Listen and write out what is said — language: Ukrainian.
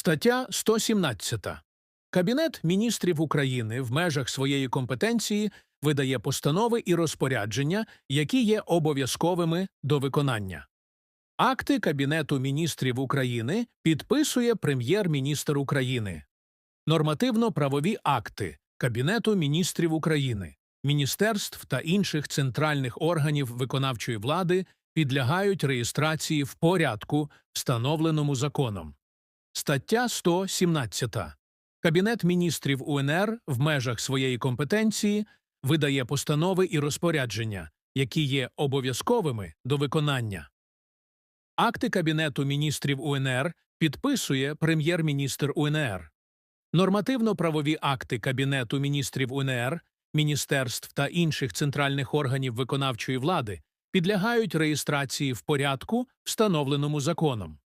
Стаття 117. Кабінет міністрів України в межах своєї компетенції видає постанови і розпорядження, які є обов'язковими до виконання. Акти Кабінету міністрів України підписує прем'єр-міністр України. Нормативно-правові акти Кабінету міністрів України, міністерств та інших центральних органів виконавчої влади підлягають реєстрації в порядку, встановленому законом. Стаття 117. Кабінет міністрів УНР в межах своєї компетенції видає постанови і розпорядження, які є обов'язковими до виконання. Акти Кабінету міністрів УНР підписує прем'єр-міністр УНР. Нормативно-правові акти Кабінету міністрів УНР, міністерств та інших центральних органів виконавчої влади підлягають реєстрації в порядку, встановленому законом.